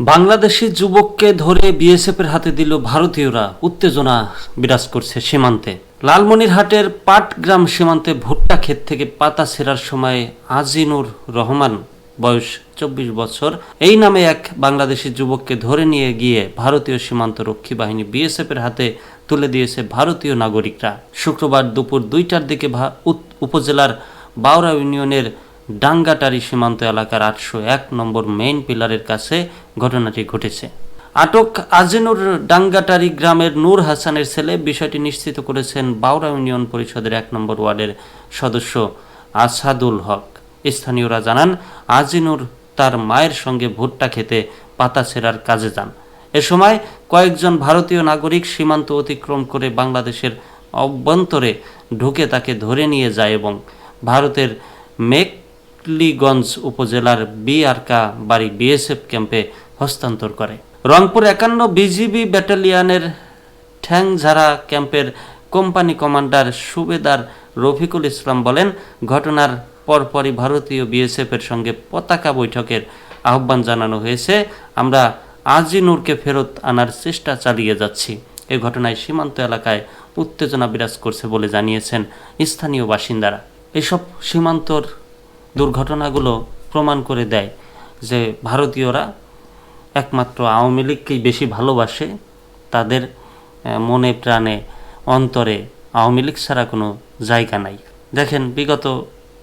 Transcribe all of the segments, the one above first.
বাংলাদেশি যুবককে ধরে বিএসএফের হাতে দিল ভারতীয়রা। উত্তেজনা বিরাজ করছে সীমান্তে। লালমনিরহাটের পাটগ্রাম সীমান্তে ভুট্টা ক্ষেত থেকে পাতা ছেঁড়ার সময় আজিনুর রহমান, বয়স চব্বিশ বছর। এই নামে এক বাংলাদেশি যুবককে ধরে নিয়ে গিয়ে ভারতীয় সীমান্ত রক্ষী বাহিনী বিএসএফের হাতে তুলে দিয়েছে ভারতীয় নাগরিকরা। শুক্রবার দুপুর দুইটার দিকে উপজেলার বাউরা ইউনিয়নের ডাঙ্গাটারি সীমান্ত এলাকার আটশো এক নম্বর মেইন পিলারের কাছে ঘটনাটি ঘটেছে। আটক আজিনুর ডাঙ্গাটারি গ্রামের নূর হাসানের ছেলে বিষয়টি নিশ্চিত করেছেন বাউরা ইউনিয়ন পরিষদের এক নম্বর ওয়ার্ডের সদস্য আসাদুল হক। স্থানীয়রা জানান, আজিনুর তার মায়ের সঙ্গে ভুট্টা খেতে পাতা ছেঁড়ার কাজে যান। এ সময় কয়েকজন ভারতীয় নাগরিক সীমান্ত অতিক্রম করে বাংলাদেশের অভ্যন্তরে ঢুকে তাকে ধরে নিয়ে যায় এবং ভারতের মেকলিগঞ্জ উপজেলার বিআরকা বাড়ি বিএসএফ ক্যাম্পে হস্তান্তর করে। রংপুর একান্ন বিজিবি ব্যাটালিয়নের ঠ্যাংঝাড়া ক্যাম্পের কোম্পানি কমান্ডার সুবেদার রফিকুল ইসলাম বলেন, ঘটনার পরপরই ভারতীয় বিএসএফের সঙ্গে পতাকা বৈঠকের আহ্বান জানানো হয়েছে। আমরা আজিনুরকে ফেরত আনার চেষ্টা চালিয়ে যাচ্ছি। এ ঘটনায় সীমান্ত এলাকায় উত্তেজনা বিরাজ করছে বলে জানিয়েছেন স্থানীয় বাসিন্দারা। এসব সীমান্তর দুর্ঘটনাগুলো প্রমাণ করে দেয় যে ভারতীয়রা একমাত্র আওয়ামী লীগকেই বেশি ভালোবাসে, তাদের মনে প্রাণে, অন্তরে আওয়ামী লীগ ছাড়া কোনো জায়গা নাই। দেখেন, বিগত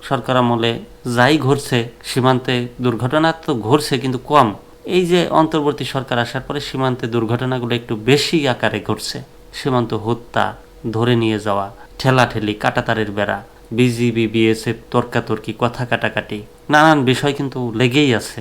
সরকার আমলে যাই ঘটছে, সীমান্তে দুর্ঘটনা তো ঘটছে কিন্তু কম। এই যে অন্তর্বর্তী সরকার আসার পরে সীমান্তে দুর্ঘটনাগুলো একটু বেশি আকারে ঘটছে। সীমান্ত হত্যা, ধরে নিয়ে যাওয়া, ঠেলাঠেলি, কাটাতারের বেড়া বিজিবি বিএসএফ তর্কাতর্কি কথা কাটাকাটি নানান বিষয় কিন্তু লেগেই আছে।